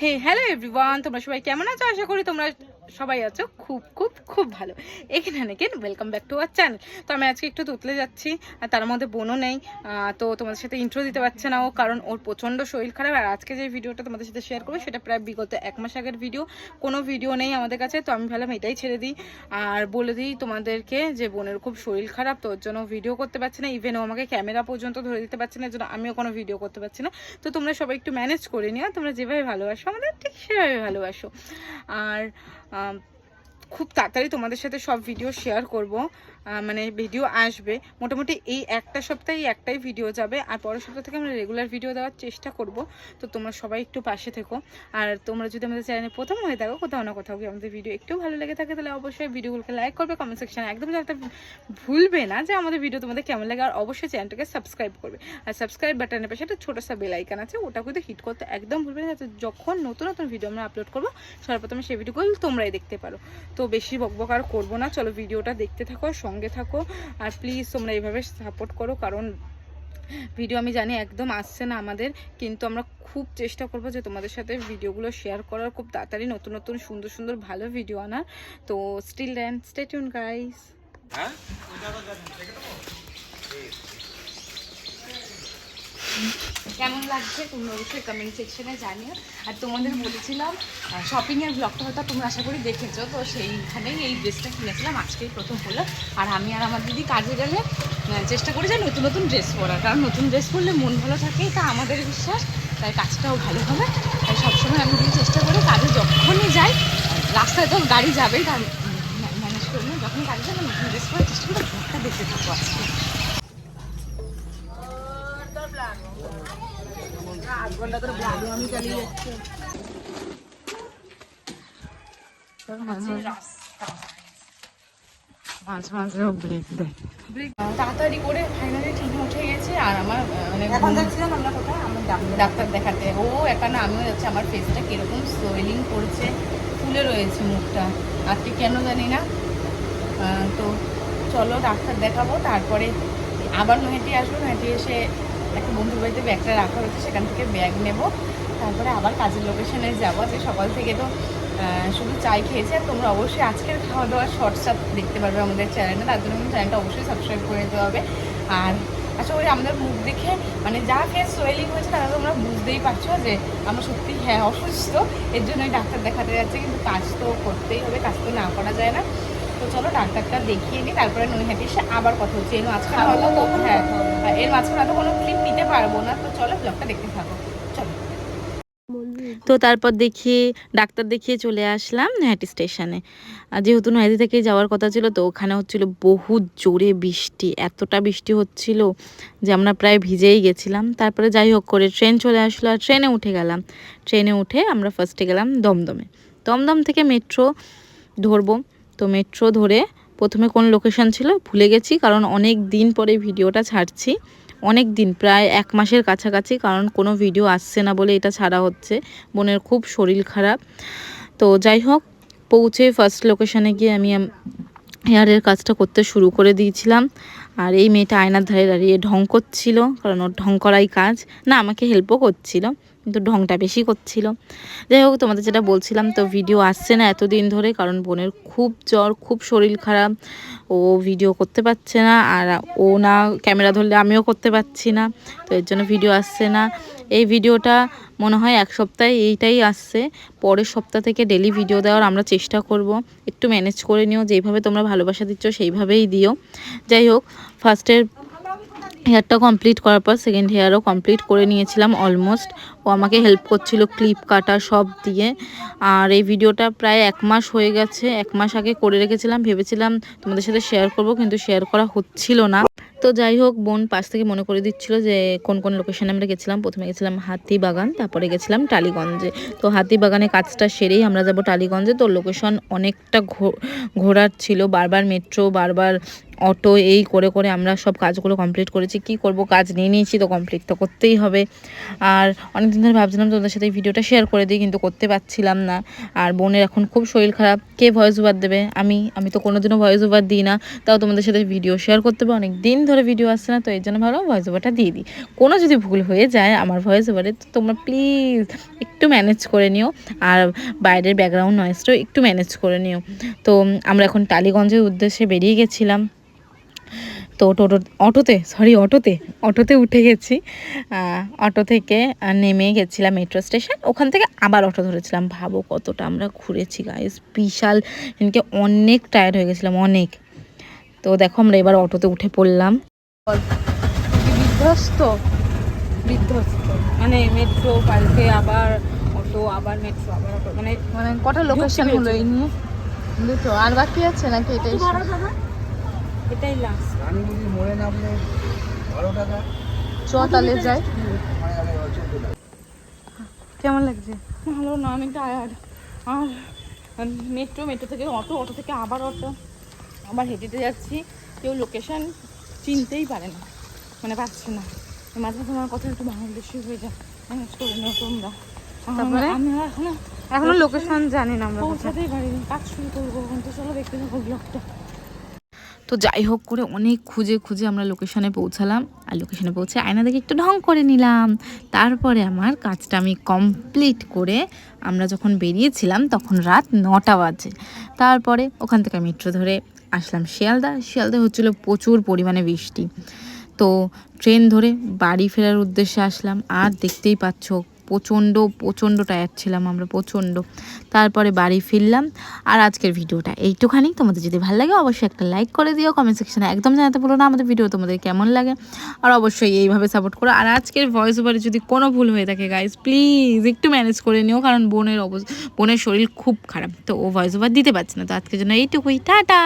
হে hello everyone তোমরা সবাই কেমন আছো? আশা করি তোমরা সবাই আছো? খুব খুব খুব ভালো। এখানে অনেকেন welcome back to our channel তো আমি আজকে একটু তুতলে যাচ্ছি, আর তার মধ্যে বোনও নেই। তো তোমাদের সাথে ইন্ট্রো দিতে পারছে না ও, কারণ ওর প্রচণ্ড শরীর খারাপ। আর আজকে যে ভিডিওটা তোমাদের সাথে শেয়ার করব, সেটা প্রায় বিগত এক মাস আগের ভিডিও কোনো ভিডিও নেই আমাদের কাছে, তো আমি ভাবলাম এটাই ছেড়ে দিই। আর বলে দিই তোমাদেরকে যে বোনের খুব শরীর খারাপ, তো ওর জন্য ভিডিও করতে পারছে না। ইভেন ও আমাকে ক্যামেরা পর্যন্ত ধরে দিতে পারছে না, এর জন্য আমিও কোনো ভিডিও করতে পারছি না। তো তোমরা সবাই একটু ম্যানেজ করে নিও তোমরা যেভাবে ভালোবাসো, আমাদের ঠিক সেভাবে ভালোবাসো। আর খুব তাড়াতাড়ি তোমাদের সাথে সব ভিডিও শেয়ার করব। মানে ভিডিও আসবে। মোটামুটি এই একটা সপ্তাহে একটাই ভিডিও যাবে। আর পরের সপ্তাহ থেকে আমরা রেগুলার ভিডিও দেওয়ার চেষ্টা করব। তো তোমরা সবাই একটু পাশে থেকো। আর তোমরা যদি আমাদের চ্যানেলে প্রথম হয়ে থাকো, কোথাও না কোথাও গিয়ে আমাদের ভিডিও একটু ভালো লেগে থাকে, তাহলে অবশ্যই ভিডিওগুলোকে লাইক করবে কমেন্ট সেকশনে একদম জানতে ভুলবে না যে আমাদের ভিডিও তোমাদের কেমন লাগে। আর অবশ্যই চ্যানেলটাকে সাবস্ক্রাইব করবে। আর সাবস্ক্রাইব বাটনের পাশে একটা ছোটো সা বেল আইকান আছে ওটা কিন্তু হিট করতে একদম ভুলবে না। যাতে যখন নতুন নতুন ভিডিও আমরা আপলোড করব, সর্বপ্রথমে সেই ভিডিওগুলো তোমরাই দেখতে পারো। তো বেশি বকবক আর করব না। চলো ভিডিওটা দেখতে থাকো সঙ্গে থাকো আর প্লিজ তোমরা এইভাবে সাপোর্ট করো, কারণ ভিডিও আমি জানি একদম আসছে না আমাদের, কিন্তু আমরা খুব চেষ্টা করব যে তোমাদের সাথে ভিডিওগুলো শেয়ার করার, খুব তাড়াতাড়ি নতুন নতুন সুন্দর সুন্দর ভালো ভিডিও আনার। তো স্টিল দেন স্টেটিউন গাইস কেমন লাগছে তোমরা অবশ্যই কমেন্ট সেকশনে জানিও আর তোমাদের বলেছিলাম শপিংয়ের ব্লগটা হয়তো তোমরা আশা করি দেখেছ তো সেইখানেই এই ড্রেসটা কিনেছিলাম আজকেই প্রথম হলো আর আমি আর আমার দিদি কাজে গেলে চেষ্টা করি যে নতুন নতুন ড্রেস পরার কারণ নতুন ড্রেস পরলে মন ভালো থাকে এটা আমাদের বিশ্বাস তাই কাজটাও ভালো হবে তাই সবসময় আমি দিদি চেষ্টা করি কাজে যখনই যাই রাস্তায় তো গাড়ি যাবেই তার ম্যানেজ করে যখন কাজে যাবে নতুন ড্রেস পরার চেষ্টা করি ব্লগটা দেখতে থাকব আজকে আধ ঘণ্টা ধরে আমি চালিয়ে যাচ্ছি। মাঝে মাঝে ব্রেক দেয়। তাড়াতাড়ি করে ফাইনালি ট্রেনে উঠে গেছে আর আমার মানে এখন যাচ্ছিলাম আমরা কোথায়? আমরা ডাক্তার দেখাতে। ও এখানে আমিও যাচ্ছি। আমার ফেসটা কীরকম সোয়েলিং করছে ফুলে রয়েছে মুখটা। আর কি কেন জানি না। তো চলো ডাক্তার দেখাবো তারপরে আবার নহেটি আসব। নহেটি এসে একটা বন্ধুর বাড়িতে ব্যাগটা রাখা হয়েছে সেখান থেকে ব্যাগ নেব। তারপরে আবার কাজের লোকেশনে যাব। যে সকাল থেকে তো শুধু চাই খেয়েছি। আর তোমরা অবশ্যই আজকের খাওয়া দাওয়ার শর্টসটা দেখতে পারবে আমাদের চ্যানেলে তার জন্য চ্যানেলটা অবশ্যই সাবস্ক্রাইব করে দিতে হবে। আর আশা করি আমাদের মুখ দেখে মানে যা ফেস সোয়েলিং হয়েছে, তারা তোমরা বুঝতেই পারছ যে আমরা সত্যি হ্যাঁ অসুস্থ। এর জন্যই ডাক্তার দেখাতে যাচ্ছে। কিন্তু কাজ তো করতেই হবে, কাজ তো না করা যায় না। তো চলো ডাক্তারটা দেখিয়ে নিই তারপরে নৈহাটি এসে আবার কথা হচ্ছে। এর মাঝখানে হয়তো তো- হ্যাঁ এর মাঝখানে হয়তো কোনো ক্লিপ নিতে পারব না, তো চলো ব্লগটা দেখতে থাকো। চলো। তো তারপর দেখিয়ে, ডাক্তার দেখিয়ে চলে আসলাম নয়াটি স্টেশনে। যেহেতু নয়াটি থেকে যাওয়ার কথা ছিল, তো ওখানে হচ্ছিল বহু জোরে বৃষ্টি, এতটা বৃষ্টি হচ্ছিল যে আমরা প্রায় ভিজেই গেছিলাম। তারপরে যাই হোক করে ট্রেন চলে আসলো আর ট্রেনে উঠে গেলাম। ট্রেনে উঠে আমরা ফার্স্টে গেলাম দমদমে। দমদম থেকে মেট্রো ধরবো। তো মেট্রো ধরে প্রথমে কোন লোকেশন ছিল? ভুলে গেছি, কারণ অনেক দিন পরে ভিডিওটা ছাড়ছি। অনেক দিন, প্রায় এক মাসের কাছাকাছি, কারণ কোনো ভিডিও আসছে না বলে এটা ছাড়া হচ্ছে। বোনের খুব শরীর খারাপ। তো যাই হোক, পৌঁছে ফার্স্ট লোকেশানে গিয়ে আমি হেয়ারের কাজটা করতে শুরু করে দিয়েছিলাম। আর এই মেয়েটা আয়নার ধারে দাঁড়িয়ে ঢং করছিল, কারণ ওর ঢং করাই কাজ। না, আমাকে হেল্পও করছিল। কিন্তু ঢংটা বেশি করছিল। যাই হোক, তোমাদের যেটা বলছিলাম, তো ভিডিও আসছে না এতদিন ধরে, কারণ বোনের খুব জ্বর, খুব শরীর খারাপ। ও ভিডিও করতে পারছে না, আর ও না ক্যামেরা ধরলে আমিও করতে পারছি না, তো এর জন্য ভিডিও আসছে না। এই ভিডিওটা মনে হয় এক সপ্তাহে এইটাই আসছে, পরের সপ্তাহ থেকে ডেলি ভিডিও দেওয়ার আমরা চেষ্টা করব। একটু ম্যানেজ করে নিও যেইভাবে তোমরা ভালোবাসা দিচ্ছ সেইভাবেই দিও। যাই হোক ফার্স্টের হেয়ারটা কমপ্লিট করার পর সেকেন্ড হেয়ারও কমপ্লিট করে নিয়েছিলাম অলমোস্ট ও আমাকে হেল্প করছিল ক্লিপ কাটা সব দিয়ে। আর এই ভিডিওটা প্রায় এক মাস হয়ে গেছে। এক মাস আগে করে রেখেছিলাম, ভেবেছিলাম তোমাদের সাথে শেয়ার করব, কিন্তু শেয়ার করা হচ্ছিল না। তো যাই হোক, বোন পাশ থেকে মনে করে দিচ্ছিল যে কোন কোন লোকেশানে আমরা গেছিলাম। প্রথমে গেছিলাম হাতিবাগান, তারপরে গেছিলাম টালিগঞ্জে। তো হাতিবাগানে কাজটা সেরেই আমরা যাব টালিগঞ্জে। তো লোকেশন অনেকটা ঘোরার ছিল। বারবার মেট্রো বারবার অটো, এই করে করে আমরা সব কাজগুলো কমপ্লিট করেছি। কি করব? কাজ নিয়ে নিয়েছি তো কমপ্লিট তো করতেই হবে। আর অনেক দিন ধরে ভাবছিলাম তোমাদের সাথে এই ভিডিওটা শেয়ার করে দিই, কিন্তু করতে পারছিলাম না। আর বোনের এখন খুব শরীর খারাপ। কে ভয়েস ওভার দেবে? আমি আমি তো কোনোদিনও ভয়েস ওভার দিই না। তাও তোমাদের সাথে ভিডিও শেয়ার করতে হবে। অনেক দিন ধরে ভিডিও আসছে না, তো এই জন্য ভাবলাম ভয়েস ওভারটা দিয়ে দিই। কোনো যদি ভুল হয়ে যায় আমার ভয়েস ওভারে তো তোমরা প্লিজ একটু ম্যানেজ করে নিও। আর বাইরের ব্যাকগ্রাউন্ড নয়েজটাও একটু ম্যানেজ করে নিও। তো আমরা এখন টালিগঞ্জের উদ্দেশ্যে বেরিয়ে গেছিলাম। তো টোটো অটোতে সরি অটোতে অটোতে উঠে গেছি। অটো থেকে নেমে গেছিলাম মেট্রো স্টেশন ওখান থেকে আবার অটো ধরেছিলাম। ভাবো কতটা আমরা ঘুরেছি গাইস বিশাল এদিকে অনেক টায়ার্ড হয়ে গেছিলাম অনেক। তো দেখো আমরা এবার অটোতে উঠে পড়লাম। বিধ্বস্ত বিধ্বস্ত। মানে মেট্রো কালকে আবার অটো আবার মেট্রো আবার অটো। মানে মানে কটা লোকেশন। হলো এই নিয়ে? দুটো। আর বাকি আছে নাকি এটাই? এটাই লাস্ট রানীগুড়ি মোড়ে নামলে বারো টাকা। চ তাহলে যাই। কেমন লাগছে? ভালো না আমি টায়ার্ড আর মেট্রো মেট্রো থেকে অটো অটো থেকে আবার অটো আবার হেঁটে হেঁটে যাচ্ছি। কেউ লোকেশন চিনতেই পারে না। মানে পাচ্ছে না। মাঝে তোমার কথা একটু বাংলা বেশি হয়ে যায়। ম্যানেজ করে নিও তোমরা। তারপরে? আমি এখনও এখনও লোকেশন জানি না আমরা পৌঁছাতেই পারিনি। কাজ শুরু করব। এখন তো চলো দেখতে থাকো ব্লগটা তো যাই হোক করে অনেক খুঁজে খুঁজে আমরা লোকেশনে পৌঁছালাম। আর লোকেশনে পৌঁছে আয়না দেখে একটু ঢং করে নিলাম। তারপরে আমার কাজটা আমি কমপ্লিট করে আমরা যখন বেরিয়েছিলাম তখন রাত নটা বাজে। তারপরে ওখান থেকে মেট্রো ধরে আসলাম শিয়ালদা। শিয়ালদা হচ্ছিল প্রচুর পরিমাণে বৃষ্টি। তো ট্রেন ধরে বাড়ি ফেরার উদ্দেশ্যে আসলাম। আর দেখতেই পাচ্ছ প্রচণ্ড প্রচণ্ড টায়ার ছিলাম আমরা, প্রচণ্ড। তারপরে বাড়ি ফিরলাম। আর আজকের ভিডিওটা এইটুখানি। তোমাদের যদি ভালো লাগে, অবশ্যই একটা লাইক করে দিও। কমেন্ট সেকশনে একদম জানাতে বলো না আমাদের ভিডিও তোমাদের কেমন লাগে। আর অবশ্যই এইভাবে সাপোর্ট করো। আর আজকের ভয়েস ওভারে যদি কোনো ভুল হয়ে থাকে গাইজ প্লিজ একটু ম্যানেজ করে নিও। কারণ বোনের অবস্থা, বোনের শরীর খুব খারাপ। তো ও ভয়েস ওভার দিতে পারছে না। তো আজকের জন্য এইটুকুই। টাটা!